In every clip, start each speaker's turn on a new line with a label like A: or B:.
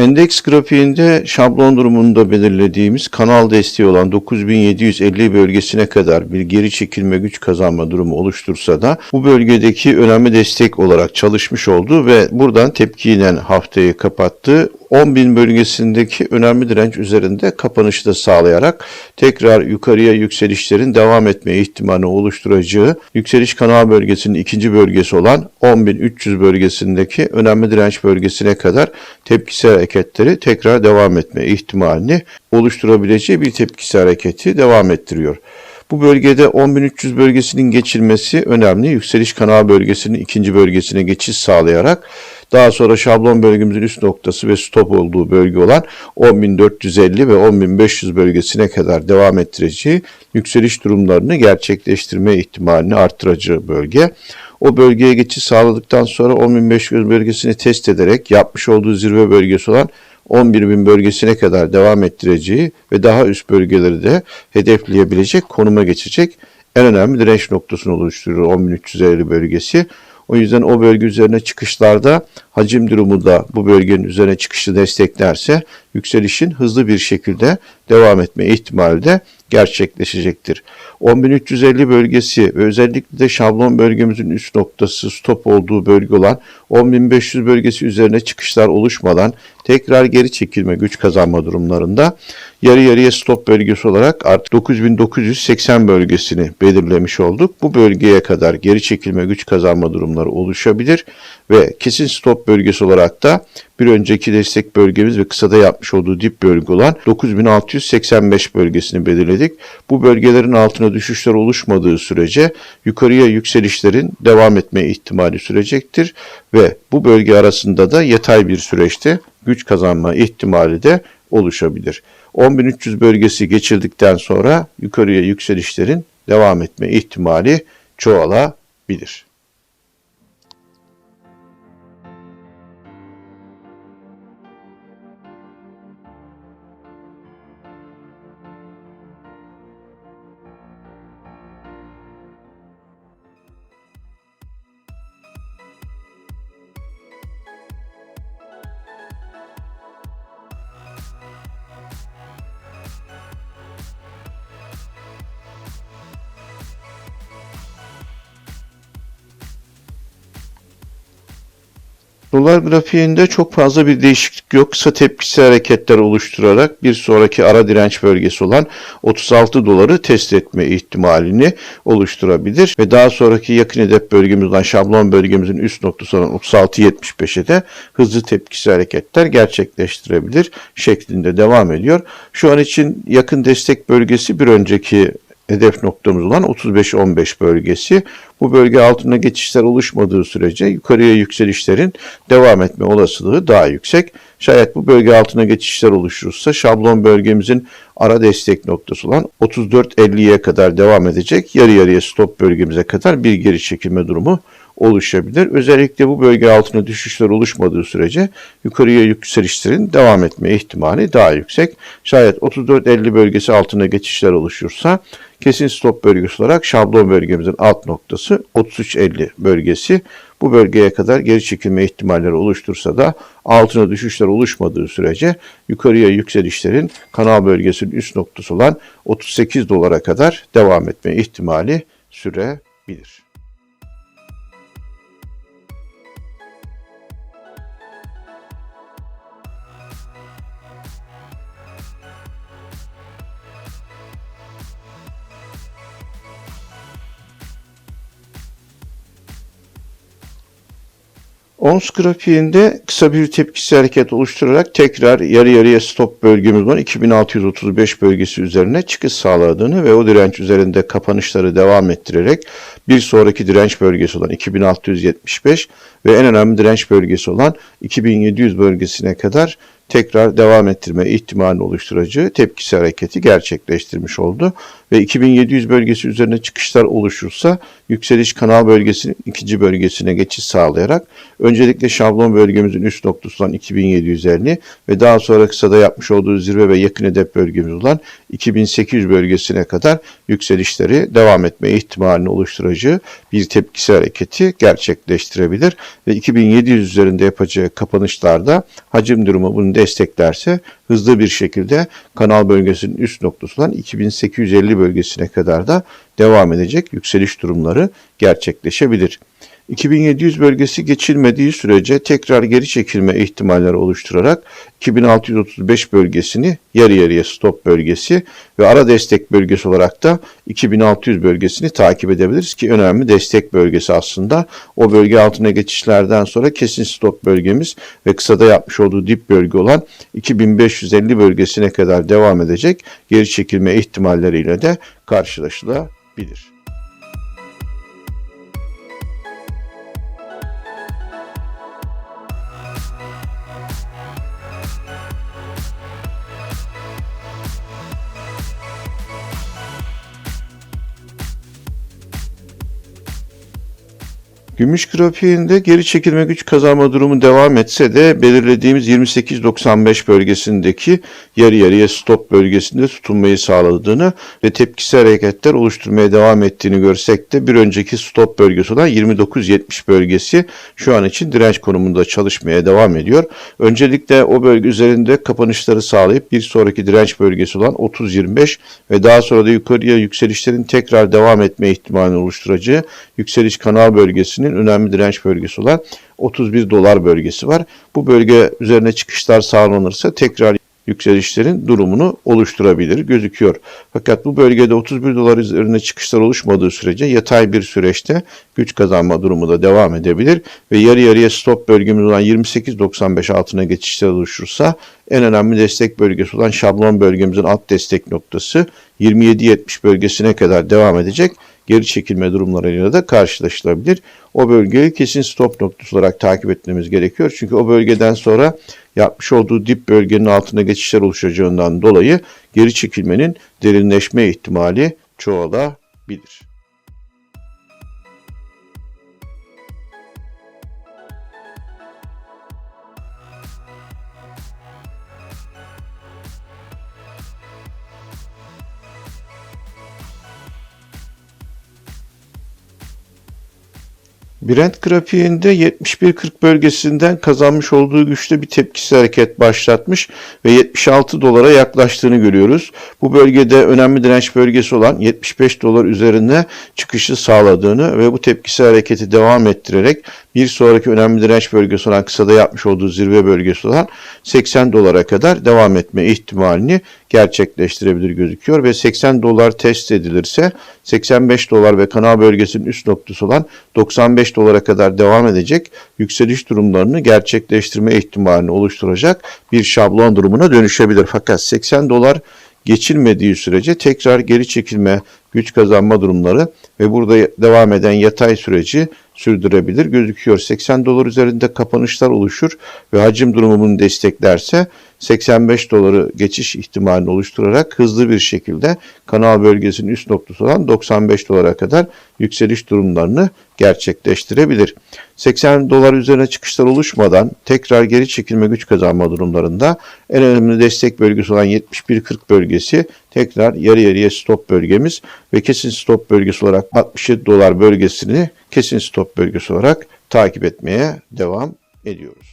A: Endeks grafiğinde şablon durumunda belirlediğimiz kanal desteği olan 9750 bölgesine kadar bir geri çekilme güç kazanma durumu oluştursa da bu bölgedeki önemli destek olarak çalışmış oldu ve buradan tepkiyle haftayı kapattı. 10.000 bölgesindeki önemli direnç üzerinde kapanışı da sağlayarak tekrar yukarıya yükselişlerin devam etme ihtimali oluşturacağı yükseliş kanal bölgesinin ikinci bölgesi olan 10.300 bölgesindeki önemli direnç bölgesine kadar tepkisel hareketleri tekrar devam etme ihtimalini oluşturabileceği bir tepkisel hareketi devam ettiriyor. Bu bölgede 10.300 bölgesinin geçilmesi önemli. Yükseliş kanal bölgesinin ikinci bölgesine geçiş sağlayarak daha sonra şablon bölgemizin üst noktası ve stop olduğu bölge olan 10.450 ve 10.500 bölgesine kadar devam ettireceği yükseliş durumlarını gerçekleştirme ihtimalini arttıracağı bölge. O bölgeye geçiş sağladıktan sonra 10.500 bölgesini test ederek yapmış olduğu zirve bölgesi olan 11.000 bölgesine kadar devam ettireceği ve daha üst bölgeleri de hedefleyebilecek konuma geçecek en önemli direnç noktasını oluşturuyor 10.350 bölgesi. O yüzden o bölge üzerine çıkışlarda hacim durumu da bu bölgenin üzerine çıkışı desteklerse yükselişin hızlı bir şekilde devam etme ihtimali de gerçekleşecektir. 10.350 bölgesi ve özellikle de şablon bölgemizin üst noktası stop olduğu bölge olan 10.500 bölgesi üzerine çıkışlar oluşmadan tekrar geri çekilme güç kazanma durumlarında yarı yarıya stop bölgesi olarak artık 9980 bölgesini belirlemiş olduk. Bu bölgeye kadar geri çekilme güç kazanma durumları oluşabilir ve kesin stop bölgesi olarak da bir önceki destek bölgemiz ve kısada yapmış olduğu dip bölge olan 9685 bölgesini belirledik. Bu bölgelerin altına düşüşler oluşmadığı sürece yukarıya yükselişlerin devam etme ihtimali sürecektir ve bu bölge arasında da yatay bir süreçte güç kazanma ihtimali de oluşabilir. 10.300 bölgesi geçirdikten sonra yukarıya yükselişlerin devam etme ihtimali çoğalabilir. Dolar grafiğinde çok fazla bir değişiklik yok. Kısa tepkisi hareketler oluşturarak bir sonraki ara direnç bölgesi olan 36 doları test etme ihtimalini oluşturabilir. Ve daha sonraki yakın hedef bölgemiz olan şablon bölgemizin üst noktası olan 36.75'e de hızlı tepkisi hareketler gerçekleştirebilir şeklinde devam ediyor. Şu an için yakın destek bölgesi bir önceki hedef noktamız olan 35-15 bölgesi. Bu bölge altında geçişler oluşmadığı sürece yukarıya yükselişlerin devam etme olasılığı daha yüksek. Şayet bu bölge altına geçişler oluşursa şablon bölgemizin ara destek noktası olan 34.50'ye kadar devam edecek. Yarı yarıya stop bölgemize kadar bir geri çekilme durumu oluşabilir. Özellikle bu bölge altına düşüşler oluşmadığı sürece yukarıya yükselişlerin devam etme ihtimali daha yüksek. Şayet 34.50 bölgesi altına geçişler oluşursa kesin stop bölgesi olarak şablon bölgemizin alt noktası 33.50 bölgesi. Bu bölgeye kadar geri çekilme ihtimalleri oluştursa da altına düşüşler oluşmadığı sürece yukarıya yükselişlerin kanal bölgesinin üst noktası olan 38 dolara kadar devam etme ihtimali sürebilir. Ons grafiğinde kısa bir tepkisi hareket oluşturarak tekrar yarı yarıya stop bölgemiz olan 2635 bölgesi üzerine çıkış sağladığını ve o direnç üzerinde kapanışları devam ettirerek bir sonraki direnç bölgesi olan 2675 ve en önemli direnç bölgesi olan 2700 bölgesine kadar tekrar devam ettirme ihtimalini oluşturacağı tepkisi hareketi gerçekleştirmiş oldu. Ve 2700 bölgesi üzerine çıkışlar oluşursa yükseliş kanal bölgesinin ikinci bölgesine geçiş sağlayarak öncelikle şablon bölgemizin üst noktası olan 2750 ve daha sonra kısada yapmış olduğu zirve ve yakın hedef bölgemiz olan 2800 bölgesine kadar yükselişleri devam etme ihtimalini oluşturacağı bir tepkisi hareketi gerçekleştirebilir ve 2700 üzerinde yapacağı kapanışlarda hacim durumu bunu desteklerse hızlı bir şekilde kanal bölgesinin üst noktası olan 2850 bölgesine kadar da devam edecek yükseliş durumları gerçekleşebilir. 2700 bölgesi geçilmediği sürece tekrar geri çekilme ihtimalleri oluşturarak 2635 bölgesini yarı yarıya stop bölgesi ve ara destek bölgesi olarak da 2600 bölgesini takip edebiliriz ki önemli destek bölgesi aslında. O bölge altına geçişlerden sonra kesin stop bölgemiz ve kısada yapmış olduğu dip bölge olan 2550 bölgesine kadar devam edecek geri çekilme ihtimalleriyle de karşılaşılabilir. Gümüş grafiğinde geri çekilme güç kazanma durumu devam etse de belirlediğimiz 28.95 bölgesindeki yarı yarıya stop bölgesinde tutunmayı sağladığını ve tepkisel hareketler oluşturmaya devam ettiğini görsek de bir önceki stop bölgesi olan 29.70 bölgesi şu an için direnç konumunda çalışmaya devam ediyor. Öncelikle o bölge üzerinde kapanışları sağlayıp bir sonraki direnç bölgesi olan 30.25 ve daha sonra da yukarıya yükselişlerin tekrar devam etme ihtimalini oluşturacağı yükseliş kanal bölgesinin önemli direnç bölgesi olan 31 dolar bölgesi var. Bu bölge üzerine çıkışlar sağlanırsa tekrar yükselişlerin durumunu oluşturabilir gözüküyor. Fakat bu bölgede 31 dolar üzerine çıkışlar oluşmadığı sürece yatay bir süreçte güç kazanma durumu da devam edebilir ve yarı yarıya stop bölgemiz olan 28.95 altına geçişler oluşursa en önemli destek bölgesi olan şablon bölgemizin alt destek noktası 27.70 bölgesine kadar devam edecek geri çekilme durumlarıyla da karşılaşılabilir. O bölgeyi kesin stop noktası olarak takip etmemiz gerekiyor. Çünkü o bölgeden sonra yapmış olduğu dip bölgenin altına geçişler oluşacağından dolayı geri çekilmenin derinleşme ihtimali çoğalabilir. Brent grafiğinde 71.40 bölgesinden kazanmış olduğu güçte bir tepkisi hareket başlatmış ve 76 dolara yaklaştığını görüyoruz. Bu bölgede önemli direnç bölgesi olan 75 dolar üzerine çıkışı sağladığını ve bu tepkisi hareketi devam ettirerek bir sonraki önemli direnç bölgesi olan kısada yapmış olduğu zirve bölgesi olan 80 dolara kadar devam etme ihtimalini gerçekleştirebilir gözüküyor ve 80 dolar test edilirse 85 dolar ve kanal bölgesinin üst noktası olan 95 dolara kadar devam edecek yükseliş durumlarını gerçekleştirme ihtimalini oluşturacak bir şablon durumuna dönüşebilir. Fakat 80 dolar geçilmediği sürece tekrar geri çekilme, güç kazanma durumları ve burada devam eden yatay süreci sürdürebilir gözüküyor. 80 dolar üzerinde kapanışlar oluşur ve hacim durumunu desteklerse 85 doları geçiş ihtimalini oluşturarak hızlı bir şekilde kanal bölgesinin üst noktası olan 95 dolara kadar yükseliş durumlarını gerçekleştirebilir. 80 dolar üzerine çıkışlar oluşmadan tekrar geri çekilme güç kazanma durumlarında en önemli destek bölgesi olan 71.40 bölgesi tekrar yarı yarıya stop bölgemiz ve kesin stop bölgesi olarak 67 dolar bölgesini kesin stop bölgesi olarak takip etmeye devam ediyoruz.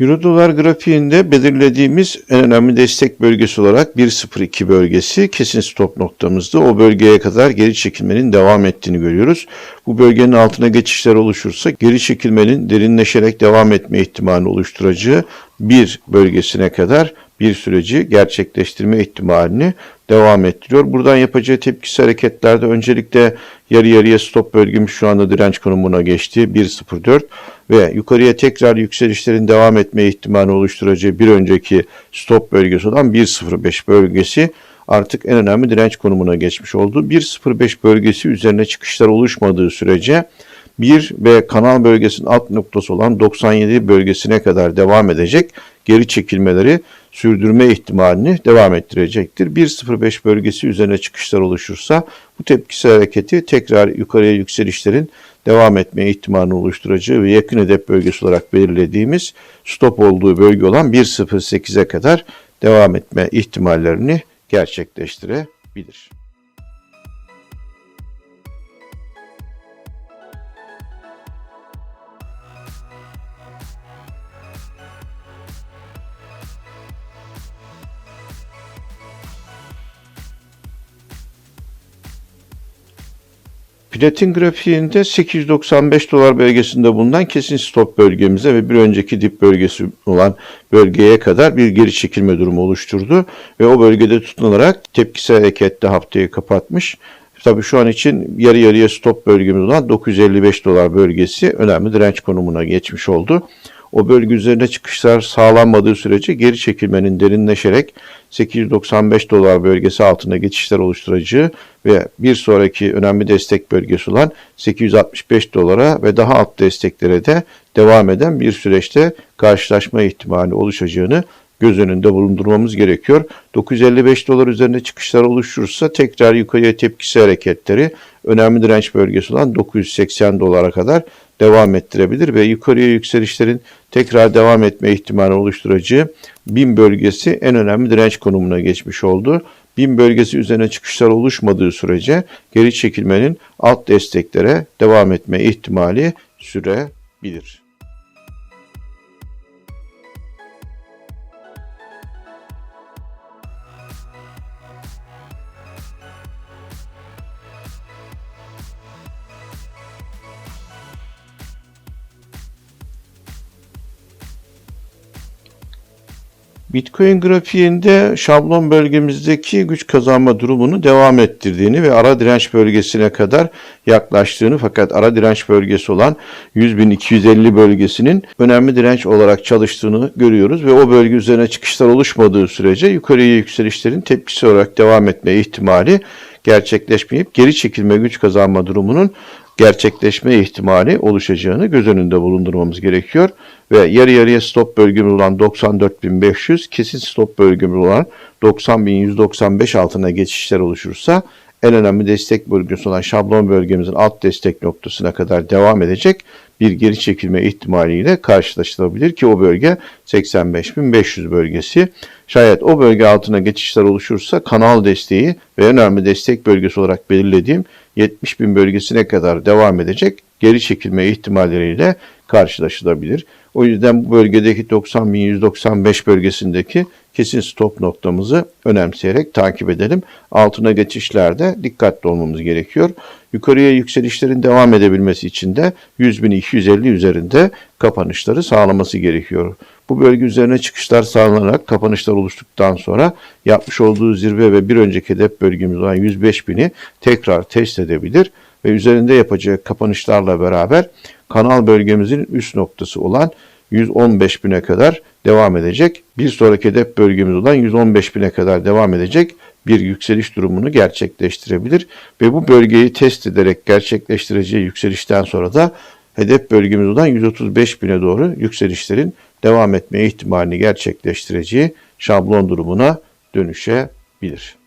A: Euro grafiğinde belirlediğimiz en önemli destek bölgesi olarak 1.02 bölgesi kesin stop noktamızdı. O bölgeye kadar geri çekilmenin devam ettiğini görüyoruz. Bu bölgenin altına geçişler oluşursa geri çekilmenin derinleşerek devam etme ihtimalini oluşturacağı bir bölgesine kadar bir süreci gerçekleştirme ihtimalini devam ettiriyor. Buradan yapacağı tepkisi hareketlerde öncelikle yarı yarıya stop bölgemiz şu anda direnç konumuna geçti. 1.04 ve yukarıya tekrar yükselişlerin devam etme ihtimali oluşturacağı bir önceki stop bölgesi olan 1.05 bölgesi artık en önemli direnç konumuna geçmiş oldu. 1.05 bölgesi üzerine çıkışlar oluşmadığı sürece 1 ve kanal bölgesinin alt noktası olan 97 bölgesine kadar devam edecek geri çekilmeleri sürdürme ihtimalini devam ettirecektir. 1.05 bölgesi üzerine çıkışlar oluşursa bu tepkisel hareketi tekrar yukarıya yükselişlerin devam etme ihtimalini oluşturacağı ve yakın hedef bölgesi olarak belirlediğimiz stop olduğu bölge olan 1.08'e kadar devam etme ihtimallerini gerçekleştirebilir. Platin grafiğinde 895 dolar bölgesinde bulunan kesin stop bölgemize ve bir önceki dip bölgesi olan bölgeye kadar bir geri çekilme durumu oluşturdu ve o bölgede tutunarak tepkisel hareketle haftayı kapatmış. Tabii şu an için yarı yarıya stop bölgemiz olan 955 dolar bölgesi önemli direnç konumuna geçmiş oldu. O bölge üzerine çıkışlar sağlanmadığı sürece geri çekilmenin derinleşerek 895 dolar bölgesi altında geçişler oluşturacağı ve bir sonraki önemli destek bölgesi olan 865 dolara ve daha alt desteklere de devam eden bir süreçte karşılaşma ihtimali oluşacağını göz önünde bulundurmamız gerekiyor. 955 dolar üzerinde çıkışlar oluşursa tekrar yukarıya tepkisi hareketleri önemli direnç bölgesi olan 980 dolara kadar devam ettirebilir ve yukarıya yükselişlerin tekrar devam etme ihtimali oluşturacağı 1000 bölgesi en önemli direnç konumuna geçmiş oldu. 1000 bölgesi üzerine çıkışlar oluşmadığı sürece geri çekilmenin alt desteklere devam etme ihtimali sürebilir. Bitcoin grafiğinde şablon bölgemizdeki güç kazanma durumunu devam ettirdiğini ve ara direnç bölgesine kadar yaklaştığını fakat ara direnç bölgesi olan 100.250 bölgesinin önemli direnç olarak çalıştığını görüyoruz ve o bölge üzerine çıkışlar oluşmadığı sürece yukarıya yükselişlerin tepkisi olarak devam etme ihtimali gerçekleşmeyip geri çekilme güç kazanma durumunun gerçekleşme ihtimali oluşacağını göz önünde bulundurmamız gerekiyor. Ve yarı yarıya stop bölgemiz olan 94.500 kesin stop bölgemiz olan 90.195 altına geçişler oluşursa en önemli destek bölgesi olan şablon bölgemizin alt destek noktasına kadar devam edecek bir geri çekilme ihtimaliyle karşılaşılabilir ki o bölge 85.500 bölgesi. Şayet o bölge altına geçişler oluşursa kanal desteği ve önemli destek bölgesi olarak belirlediğim 70.000 bölgesine kadar devam edecek geri çekilme ihtimalleriyle karşılaşılabilir. O yüzden bu bölgedeki 90.195 bölgesindeki kesin stop noktamızı önemseyerek takip edelim. Altına geçişlerde dikkatli olmamız gerekiyor. Yukarıya yükselişlerin devam edebilmesi için de 100.250 üzerinde kapanışları sağlaması gerekiyor. Bu bölge üzerine çıkışlar sağlanarak kapanışlar oluştuktan sonra yapmış olduğu zirve ve bir önceki hedef bölgemiz olan 105.000'i tekrar test edebilir ve üzerinde yapacağı kapanışlarla beraber kanal bölgemizin üst noktası olan 115 bine kadar devam edecek. Bir sonraki hedef bölgemiz olan 115 bine kadar devam edecek bir yükseliş durumunu gerçekleştirebilir ve bu bölgeyi test ederek gerçekleştireceği yükselişten sonra da hedef bölgemiz olan 135 bine doğru yükselişlerin devam etme ihtimalini gerçekleştireceği şablon durumuna dönüşebilir.